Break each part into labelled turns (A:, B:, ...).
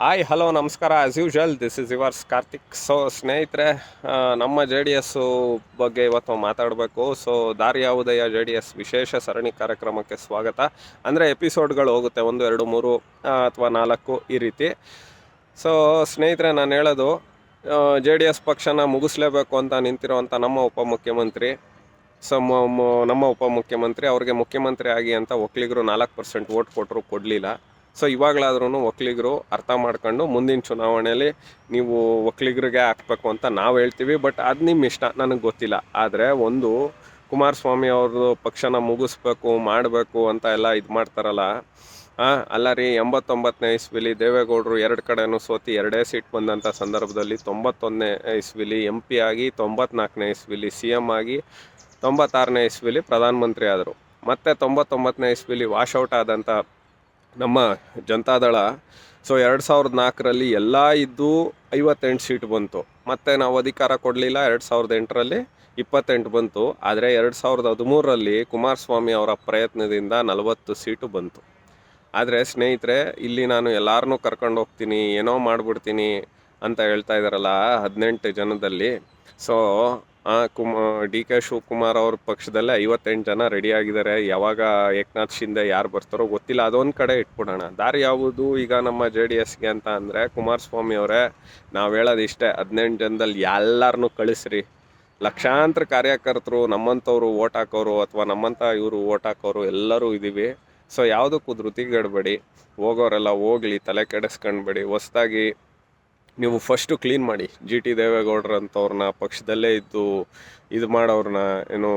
A: Hi hello ನಮಸ್ಕಾರ. As usual this is yours Karthik so ಸ್ನೇಹಿತರೆ ನಮ್ಮ ಜೆ ಡಿ ಎಸ್ಸು ಬಗ್ಗೆ ಇವತ್ತು ಮಾತಾಡಬೇಕು. ಸೊ ದಾರಿಯ ಉದಯ ಜೆ ಡಿ ಎಸ್ ವಿಶೇಷ ಸರಣಿ ಕಾರ್ಯಕ್ರಮಕ್ಕೆ ಸ್ವಾಗತ. ಅಂದರೆ ಎಪಿಸೋಡ್ಗಳು ಹೋಗುತ್ತೆ ಒಂದು, ಎರಡು, ಮೂರು ಅಥವಾ ನಾಲ್ಕು ಈ ರೀತಿ. ಸೊ ಸ್ನೇಹಿತರೆ, ನಾನು ಹೇಳೋದು ಜೆ ಡಿ ಎಸ್ ಪಕ್ಷನ ಮುಗಿಸ್ಲೇಬೇಕು ಅಂತ ನಿಂತಿರುವಂಥ ನಮ್ಮ ಉಪಮುಖ್ಯಮಂತ್ರಿ. ಸೊ ನಮ್ಮ ಉಪಮುಖ್ಯಮಂತ್ರಿ, ಅವ್ರಿಗೆ ಮುಖ್ಯಮಂತ್ರಿ ಆಗಿ ಅಂತ ಒಕ್ಕಲಿಗರು ನಾಲ್ಕು ಪರ್ಸೆಂಟ್ ಓಟ್ ಕೊಟ್ಟರು ಕೊಡಲಿಲ್ಲ. ಸೊ ಇವಾಗಲಾದ್ರೂ ಒಕ್ಕಲಿಗರು ಅರ್ಥ ಮಾಡ್ಕೊಂಡು ಮುಂದಿನ ಚುನಾವಣೆಯಲ್ಲಿ ನೀವು ಒಕ್ಕಲಿಗರಿಗೆ ಹಾಕ್ಬೇಕು ಅಂತ ನಾವು ಹೇಳ್ತೀವಿ, ಬಟ್ ಅದು ನಿಮ್ಮ ಇಷ್ಟ, ನನಗೆ ಗೊತ್ತಿಲ್ಲ. ಆದರೆ ಒಂದು ಕುಮಾರಸ್ವಾಮಿ ಅವ್ರದ್ದು ಪಕ್ಷನ ಮುಗಿಸ್ಬೇಕು, ಮಾಡಬೇಕು ಅಂತ ಎಲ್ಲ ಇದು ಮಾಡ್ತಾರಲ್ಲ ಹಾಂ ಅಲ್ಲ ರೀ, ಎಂಬತ್ತೊಂಬತ್ತನೇ ಇಸ್ವಿಲಿ ದೇವೇಗೌಡರು ಎರಡು ಕಡೆನೂ ಸೋತಿ ಎರಡೇ ಸೀಟ್ ಬಂದಂಥ ಸಂದರ್ಭದಲ್ಲಿ ತೊಂಬತ್ತೊಂದನೇ ಇಸ್ವಿಲಿ ಎಂ ಪಿ ಆಗಿ, ತೊಂಬತ್ನಾಲ್ಕನೇ ಇಸ್ವಿಲಿ ಸಿ ಎಂ ಆಗಿ, ತೊಂಬತ್ತಾರನೇ ಇಸ್ವಿಲಿ ಪ್ರಧಾನಮಂತ್ರಿ ಆದರು. ಮತ್ತು ತೊಂಬತ್ತೊಂಬತ್ತನೇ ಇಸ್ವಿಲಿ ವಾಶೌಟ್ ಆದಂಥ ನಮ್ಮ ಜನತಾದಳ ಸೊ ಎರಡು ಸಾವಿರದ ನಾಲ್ಕರಲ್ಲಿ ಎಲ್ಲ ಇದ್ದು ಐವತ್ತೆಂಟು ಸೀಟ್ ಬಂತು. ಮತ್ತು ನಾವು ಅಧಿಕಾರ ಕೊಡಲಿಲ್ಲ, ಎರಡು ಸಾವಿರದ ಎಂಟರಲ್ಲಿ ಇಪ್ಪತ್ತೆಂಟು ಬಂತು. ಆದರೆ ಎರಡು ಸಾವಿರದ ಹದಿಮೂರರಲ್ಲಿ ಕುಮಾರಸ್ವಾಮಿ ಅವರ ಪ್ರಯತ್ನದಿಂದ ನಲವತ್ತು ಸೀಟು ಬಂತು. ಆದರೆ ಸ್ನೇಹಿತರೆ, ಇಲ್ಲಿ ನಾನು ಎಲ್ಲರನ್ನೂ ಕರ್ಕೊಂಡು ಹೋಗ್ತೀನಿ, ಏನೋ ಮಾಡಿಬಿಡ್ತೀನಿ ಅಂತ ಹೇಳ್ತಾ ಇದ್ದಾರಲ್ಲ ಹದಿನೆಂಟು ಜನದಲ್ಲಿ. ಸೊ ಕುಮ ಡಿ ಕೆ ಶಿವಕುಮಾರ್ ಅವ್ರ ಪಕ್ಷದಲ್ಲೇ ಐವತ್ತೆಂಟು ಜನ ರೆಡಿ ಆಗಿದ್ದಾರೆ. ಯಾವಾಗ ಏಕನಾಥ್ ಶಿಂದೆ ಯಾರು ಬರ್ತಾರೋ ಗೊತ್ತಿಲ್ಲ. ಅದೊಂದು ಕಡೆ ಇಟ್ಬಿಡೋಣ. ದಾರಿ ಯಾವುದು? ಈಗ ನಮ್ಮ ಜೆ ಡಿ ಎಸ್ಗೆ ಅಂತ ಅಂದರೆ ಕುಮಾರಸ್ವಾಮಿ ಅವರೇ, ನಾವು ಹೇಳೋದು ಇಷ್ಟೇ, ಹದಿನೆಂಟು ಜನದಲ್ಲಿ ಎಲ್ಲರನ್ನೂ ಕಳಿಸ್ರಿ. ಲಕ್ಷಾಂತರ ಕಾರ್ಯಕರ್ತರು, ನಮ್ಮಂಥವ್ರು ಓಟ್ ಹಾಕೋರು ಅಥವಾ ನಮ್ಮಂಥ ಇವರು ಓಟ್ ಹಾಕೋರು ಎಲ್ಲರೂ ಇದ್ದೀವಿ ಸೊ, ಯಾವುದಕ್ಕೂ ಧೃತಿಗೆಡಬೇಡಿ ಹೋಗೋರೆಲ್ಲ ಹೋಗ್ಲಿ, ತಲೆ ಕೆಡಿಸ್ಕೊಂಡ್ಬೇಡಿ. ಹೊಸ್ದಾಗಿ ನೀವು ಫಸ್ಟು ಕ್ಲೀನ್ ಮಾಡಿ. ಜಿ ಟಿ ದೇವೇಗೌಡ್ರು ಅಂಥವ್ರನ್ನ ಪಕ್ಷದಲ್ಲೇ ಇದ್ದು ಇದು ಮಾಡೋರನ್ನ ಏನು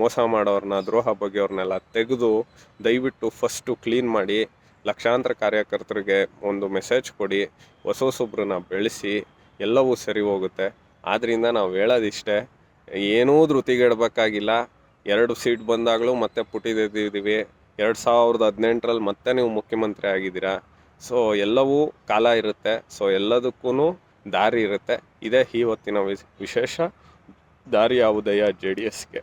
A: ಮೋಸ ಮಾಡೋರನ್ನ ದ್ರೋಹ ಬಗೆಯವ್ರನ್ನೆಲ್ಲ ತೆಗೆದು ದಯವಿಟ್ಟು ಫಸ್ಟು ಕ್ಲೀನ್ ಮಾಡಿ, ಲಕ್ಷಾಂತರ ಕಾರ್ಯಕರ್ತರಿಗೆ ಒಂದು ಮೆಸೇಜ್ ಕೊಡಿ ಹೊಸ ಹೊಸೊಬ್ಬರನ್ನ ಬೆಳೆಸಿ, ಎಲ್ಲವೂ ಸರಿ ಹೋಗುತ್ತೆ. ಆದ್ದರಿಂದ ನಾವು ಹೇಳೋದಿಷ್ಟೇ, ಏನೂ ಧೃತಿಗೆಡಬೇಕಾಗಿಲ್ಲ. ಎರಡು ಸೀಟ್ ಬಂದಾಗಲೂ ಮತ್ತೆ ಪುಟಿದಿದ್ದೀವಿ. ಎರಡು ಸಾವಿರದ ಹದಿನೆಂಟರಲ್ಲಿ ಮತ್ತೆ ನೀವು ಮುಖ್ಯಮಂತ್ರಿ ಆಗಿದ್ದೀರಾ. ಸೊ ಎಲ್ಲವೂ ಕಾಲ ಇರುತ್ತೆ. ಸೊ ಎಲ್ಲದಕ್ಕೂ ದಾರಿ ಇರುತ್ತೆ. ಇದೇ ವಿಶ್- ವಿಶೇಷ ದಾರಿ ಯಾವುದಯ್ಯ ಜೆ ಡಿ ಎಸ್ಗೆ